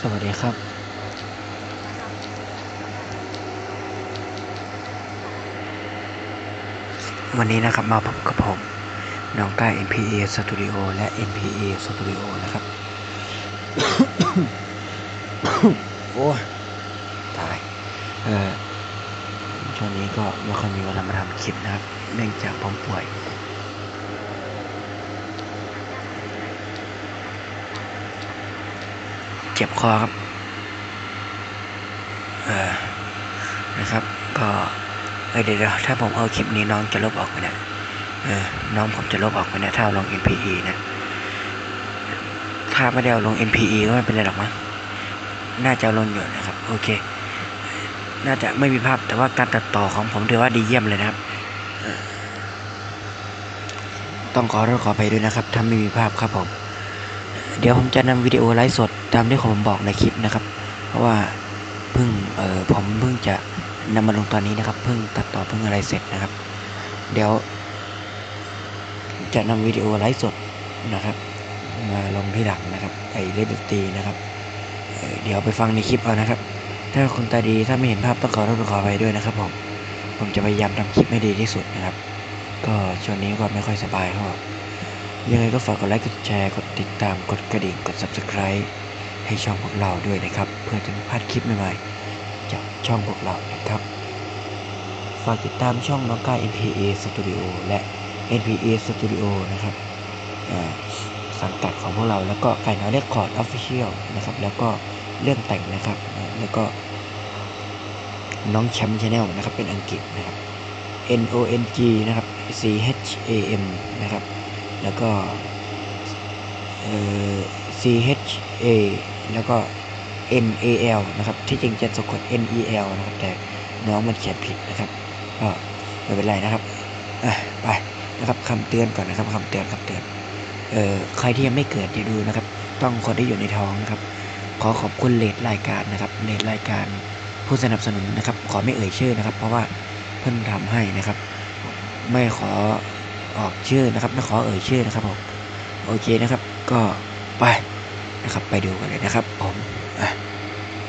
สวัสดีครับวันนี้นะครับมาพบกับผมน้องก้า NPA Studio และ NPA Studio นะครับ โอ้ยตาย เออช่วงนี้ก็ไม่ค่อยมีเวลามาทำคลิปนะครับ เนื่องจากผมป่วย เจ็บคอครับเออนะครับ ก็เอเดี๋ยวถ้าผมเอาคลิปนี้น้องจะลบออกไปเนี่ยเออน้องผมจะลบออกไปเนี่ยถ้าลง NPE นะถ้าไม่ได้เอาลง NPE ก็ไม่เป็นไรหรอกมั้งน่าจะลงอยู่นะครับ โอเค น่าจะไม่มีภาพแต่ว่าการตัดต่อของผมถือว่าดีเยี่ยมเลยนะครับเออต้องขอโทษขอไปด้วยนะครับ ถ้าไม่มีภาพครับผม เดี๋ยวผมจะนำวิดีโอไลฟ์สดตามที่ผมบอกในคลิปนะครับ เพราะว่าเพิ่งเออผมเพิ่งจะนำมาลงตอนนี้นะครับ เพิ่งตัดต่อเพิ่งอะไรเสร็จนะครับ เดี๋ยว จะนำวิดีโอไลฟ์สดนะครับ มาลงที่หลังนะครับไอเล่นดนตรีนะครับเเดี๋ยวไปฟังในคลิปเอานะครับ ถ้าคนตาดีถ้าไม่เห็นภาพต้องขอโทษขอไปด้วยนะครับผมผมจะพยายามทำคลิปให้ดีที่สุดนะครับ ก็ช่วงนี้ก็ไม่ค่อยสบายเท่าไหร่ ยังไงก็ฝากกดไลค์ กดแชร์ กดติดตาม กดกระดิ่ง กด subscribe ให้ช่องพวกเราด้วยนะครับ เพื่อจะไม่พลาดคลิปใหม่ๆ จากช่องพวกเรานะครับ ฝากติดตามช่องน้องก้า NPA Studio และ NPA Studio นะครับสังกัดของพวกเราแล้วก็ไก่น้อยเรคคอร์ดออฟฟิเชียลนะครับ แล้วก็เรื่องแต่งนะครับ แล้วก็น้องแชมป์ชาแนลนะครับ เป็นอังกฤษนะครับ N O N G นะครับ C H A M นะครับ แล้วก็ C H A แล้วก็ N A L นะครับที่จริงจะสะกด N E L นะครับ แต่น้องมันเขียนผิดนะครับก็ไม่เป็นไรนะครับไปนะครับคำเตือนก่อนนะครับคำเตือนคำเตือนเอ่อใครที่ยังไม่เกิดอย่าดูนะครับ ต้องคนที่อยู่ในท้องนะครับ ขอขอบคุณเลดรายการนะครับเลดรายการผู้สนับสนุนนะครับ ขอไม่เอ่ยชื่อนะครับ เพราะว่าเพิ่งทำให้นะครับ ไม่ขอ ออกชื่อนะครับไม่ขอเอ่ยชื่อนะครับผมโอเคนะครับ ก็ไปนะครับไปดูกันเลยนะครับ ผม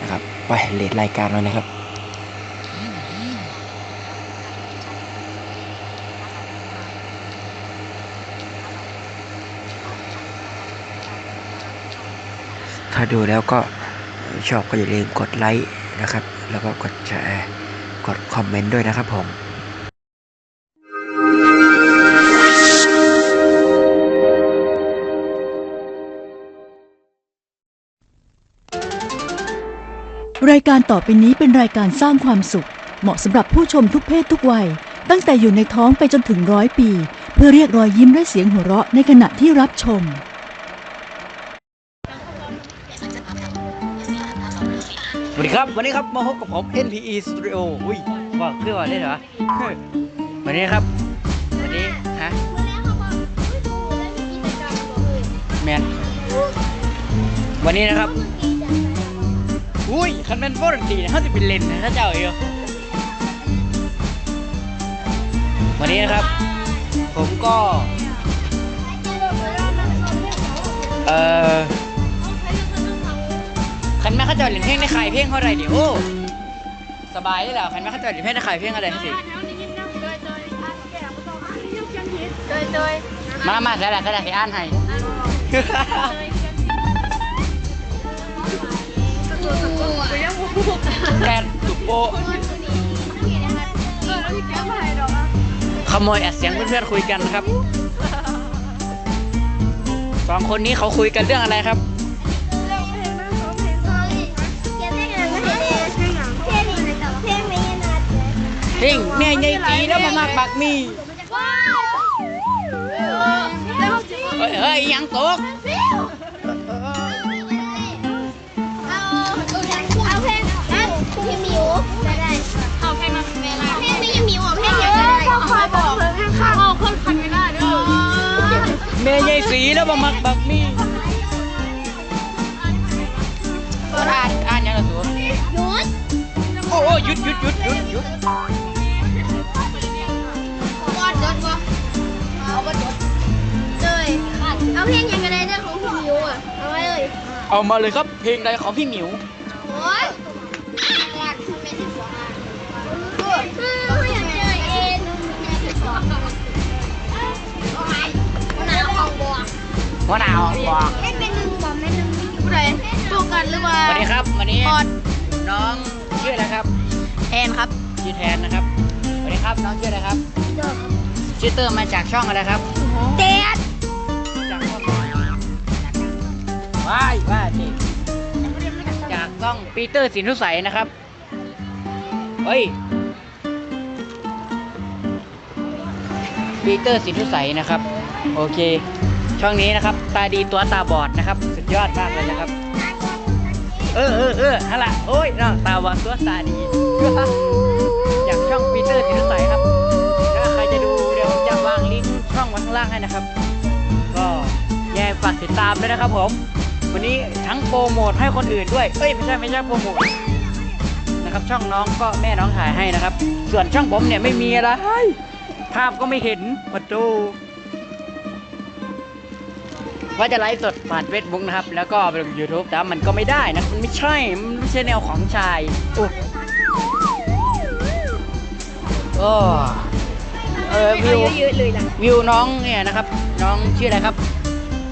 นะครับไปเลดรายการเลยนะครับถ้าดูแล้วก็ชอบก็อย่าลืมกดไลค์นะครับ แล้วก็กดแชร์ กดคอมเมนต์ด้วยนะครับผม รายการต่อไปนี้เป็นรายการสร้างความสุข เหมาะสำหรับผู้ชมทุกเพศทุกวัย ตั้งแต่อยู่ในท้องไปจนถึงร้อยปี เพื่อเรียกรอยยิ้มและเสียงหัวเราะในขณะที่รับชม สวัสดีครับ วันนี้ครับมาพบกับผม NPE Studio อุ้ยว่าเครื่องว่าได้เหรอ วันนี้ครับ วันนี้ฮะแมนวันนี้นะครับ อุ้ยคันเป็นโฟร์ตีนะเขาจะเป็นเลนนะถ้าเจ้าเองวันนี้นะครับ ผมก็ เอ่อคันแม่เข้าจอดเหรียญเพลงในขายเพลงเท่าไหรเดี๋ยวโอ้สบายเลยเหรอคันแม่เข้าจอดเหรียญเพลงในขายเพลงอะไรนะสิโดยโดยมามาใส่ละใส่ละให้อ่านให้ แกนตุกโปะขโมยแอดเสียงเพื่อนๆคุยกันครับสองคนนี้เขาคุยกันเรื่องอะไรครับเพลงแม่ใหญ่ตีแล้วมามากปากมีเฮ้ยเฮ้ยยังตก แล้วมามักปากมีอ่านอ่านยังไงตัวหยุดโอ้โอ้หยุดหยุดหยุดหยุดหยุดบอดจดบ่เอาบอดจดเลยเอาเพลงยังไงได้เรื่องของพี่มิวอะ เอาไว้เลย เอามาเลยครับเพลงใดของพี่หมิว หัวหนาวบอกเล่นเป็นหนึ่งบอมเป็นหนึ่งผู้ใดตัวกันหรือว่าสวัสดีครับวันนี้พอดน้องชื่ออะไรครับแอนครับชื่อแทนนะครับสวัสดีครับน้องชื่ออะไรครับชื่อเตอร์มาจากช่องอะไรครับเด็ดจากช่องว้ายว่าจิจากช่องปีเตอร์สินทุสัยนะครับเฮ้ยปีเตอร์สินทุสัยนะครับ โอเค ช่องนี้นะครับ ตาดีตัวตาบอดนะครับ สุดยอดมากเลยนะครับ เออเออเออฮะละโอ้ยเนาะตาบอดตัวตาดีจากช่องปีเตอร์สินสัยครับ ถ้าใครจะดูเดี๋ยวผมจะวางลิงก์ช่องไว้ข้างล่างให้นะครับ ก็แย่ฝากติดตามด้วยนะครับผม วันนี้ทั้งโปรโมทให้คนอื่นด้วย เอ้ยไม่ใช่ไม่ใช่โปรโมทนะครับช่องน้องก็แม่น้องถ่ายให้นะครับ ส่วนช่องผมเนี่ยไม่มีอะไรภาพก็ไม่เห็นมาดู ว่าจะไลฟ์สดผ่านเฟซบุ๊กนะครับ แล้วก็ไปลงยูทูบแต่ว่ามันก็ไม่ได้นะ มันไม่ใช่ มันไม่ใช่แนวของชายโอ้โอ้เออวิวเยอะเลยล่ะวิวน้องเนี่ยนะครับ น้องชื่ออะไรครับ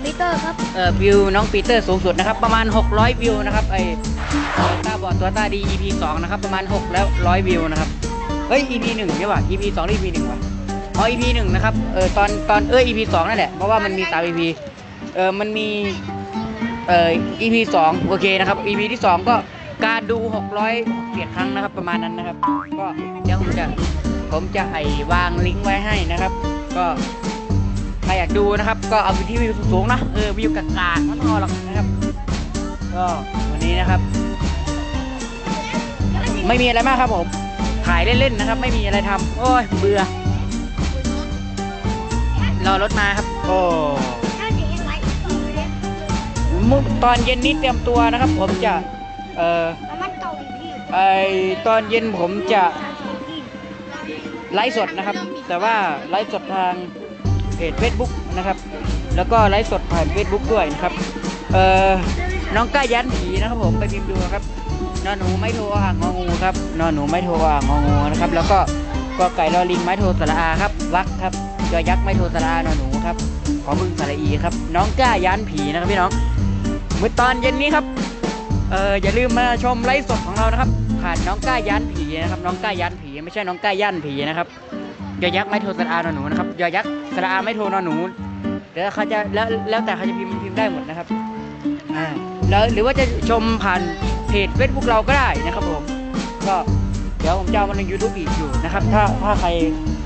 ปีเตอร์ครับ เอ่อวิวน้องปีเตอร์สูงสุดนะครับ ประมาณ 600 วิวนะครับไอตาบอดตัวตาดี EP 2นะครับ ประมาณ6แล้ว100 วิวนะครับ เฮ้ย EP 1นี่ว่ะ EP 2หรือ EP 1วะอ๋อ EP 1นะครับ เออตอนตอนเออ EP 2นั่นแหละ เพราะว่ามันมี3 EP เออมันมีเอ่อ EP 2โอเคนะครับ EP ที่2ก็การดู600เปลี่ยนครั้งนะครับ ประมาณนั้นนะครับ ก็เดี๋ยวผมจะผมจะไอวางลิงก์ไว้ให้นะครับ ก็ใครอยากดูนะครับ ก็เอาไปที่วิวสูงๆนะเออวิวกากาไม่ต้องเอาหรอกนะครับ ก็วันนี้นะครับ ไม่มีอะไรมากครับผมถ่ายเล่นๆนะครับ ไม่มีอะไรทำโอ้ยเบื่อรอรถมาครับ โอ้ มุตอนเย็นนี้เตรียมตัวนะครับ ผมจะ เอ่อมันเก่าอีกพี่ไอตอนเย็นผมจะไลฟ์สดนะครับ แต่ว่าไลฟ์สดทางเพจ Facebook นะครับ แล้วก็ไลฟ์สดผ่าน Facebook ด้วยนะครับ เอ่อน้องก้ายันผีนะครับ ผมไปพิมพ์ดูครับนอนหนูไม่โทรอ่างงองูครับนอนหนูไม่โทรอ่างงองูนะครับ แล้วก็กอไก่รอลิงไม้โทรสระอาครับ วักครับยอยักษ์ไม่โทรสระอานอนหนูครับขอบึงสระอีครับ น้องก้ายันผีนะครับพี่น้อง เมื่อตอนเย็นนี้ครับเอออย่าลืมมาชมไลฟ์สดของเรานะครับ ผ่านน้องก้ายันผีนะครับ น้องก้ายันผีไม่ใช่น้องก้ายันผีนะครับยอยักษ์ไม่โทรสระอานอนหนูนะครับยอยักษ์สระอาไม่โทรนอนหนูเดี๋ยวเขาจะแล้วแล้วแต่เขาจะพิมพ์พิมพ์ได้หมดนะครับอ่าแล้วหรือว่าจะชมผ่านเพจเฟซบุ๊กเราก็ได้นะครับผมก็เดี๋ยวผมจะเอามาลง YouTube อีกอยู่นะครับ ถ้าถ้าใคร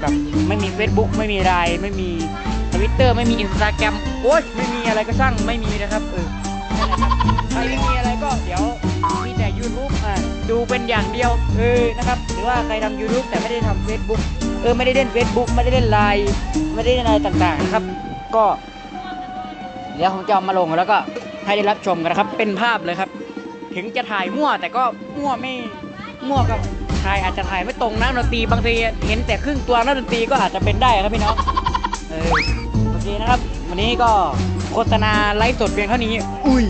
แบบไม่มี Facebook ไม่มีไลน์ไม่มีทวิตเตอร์ไม่มีอินสตาแกรมโอ๊ยไม่มีอะไรก็ช่างไม่มีนะครับเออ ใครไม่มีอะไรก็เดี๋ยวมีแต่ YouTube อะดูเป็นอย่างเดียวเออนะครับหรือว่าใครทำ YouTube แต่ไม่ได้ทำ Facebook เออไม่ได้เล่น Facebook ไม่ได้เล่นไลน์ไม่ได้เล่นอะไรต่างๆนะครับ ก็ เดี๋ยวผมจะเอามาลงแล้วก็ให้ได้รับชมกันนะครับ เป็นภาพเลยครับ ถึงจะถ่ายมั่วแต่ก็มั่วไม่มั่วกับถ่ายอาจจะถ่ายไม่ตรงนะดนตรีบางทีเห็นแต่ครึ่งตัวนักดนตรีก็อาจจะเป็นได้ครับพี่น้องเออโอเคนะครับ วันนี้ก็โฆษณาไลฟ์สดเพียงเท่านี้ อุ้ย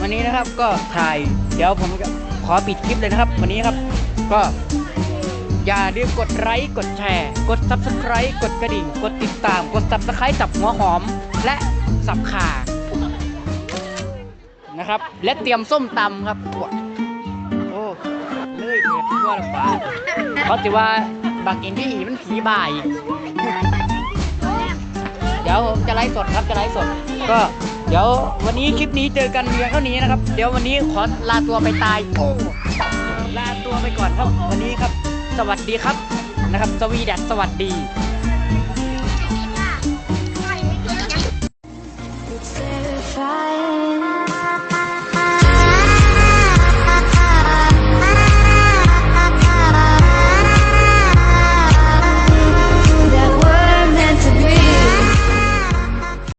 วันนี้นะครับก็ถ่าย เดี๋ยวผมก็ขอปิดคลิปเลยนะครับ วันนี้ครับ ก็ อย่าลืมกดไลค์กดแชร์ กด subscribe กดกระดิ่ง กดติดตาม กด subscribe สับหัวหอม และสับขานะครับ และเตรียมส้มตำครับ โอ้เลยเถิดทั่วละฟ้าเขาจะว่าบักอินที่อีมันผีบ่าย เดี๋ยวผมจะไลฟ์สดครับจะไลฟ์สด ก็เดี๋ยววันนี้คลิปนี้เจอกันเพียงเท่านี้นะครับ เดี๋ยววันนี้ขอลาตัวไปตายโอ้ลาตัวไปก่อนครับวันนี้ครับ สวัสดีครับนะครับ สวีดัสสวัสดี